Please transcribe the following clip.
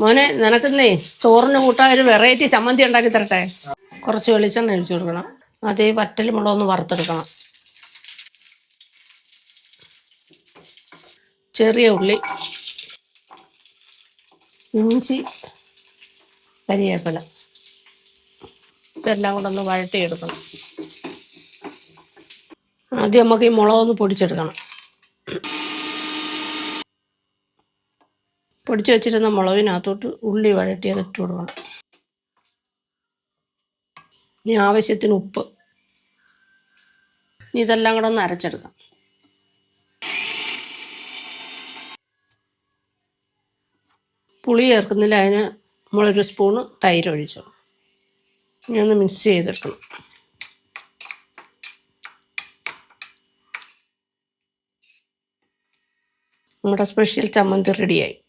മോനെ നിനക്കുന്നേ ചോറിന് കൂട്ടാൻ ഒരു വെറൈറ്റി ചമ്മന്തി ഉണ്ടാക്കി തരട്ടെ? കുറച്ച് വെളിച്ചെണ്ണ ഒഴിച്ചു കൊടുക്കണം. അതേ വറ്റൽ മുളക് ഒന്ന് വറുത്തെടുക്കണം. ചെറിയ ഉള്ളി ഇഞ്ചി കരിയേപ്പില. ഇതെല്ലാം കൂടെ ഒന്ന് വഴട്ടിയെടുക്കണം ആദ്യം നമുക്ക് ഈ മുളകൊന്ന് പൊടിച്ചെടുക്കണം. പൊടിച്ച് വെച്ചിരുന്ന മുളകിനകത്തോട്ട് ഉള്ളി വഴട്ടിയത് ഇട്ട് കൊടുക്കണം. ഇനി ആവശ്യത്തിന് ഉപ്പ്. ഇനി ഇതെല്ലാം കൂടെ ഒന്ന് അരച്ചെടുക്കാം. പുളി ചേർക്കുന്നില്ല അതിന് നമ്മളൊരു സ്പൂണ് തൈര് ഒഴിച്ചു. ഇനി ഒന്ന് മിക്സ് ചെയ്തെടുക്കണം. നമ്മുടെ സ്പെഷ്യൽ ചമ്മന്തി റെഡിയായി.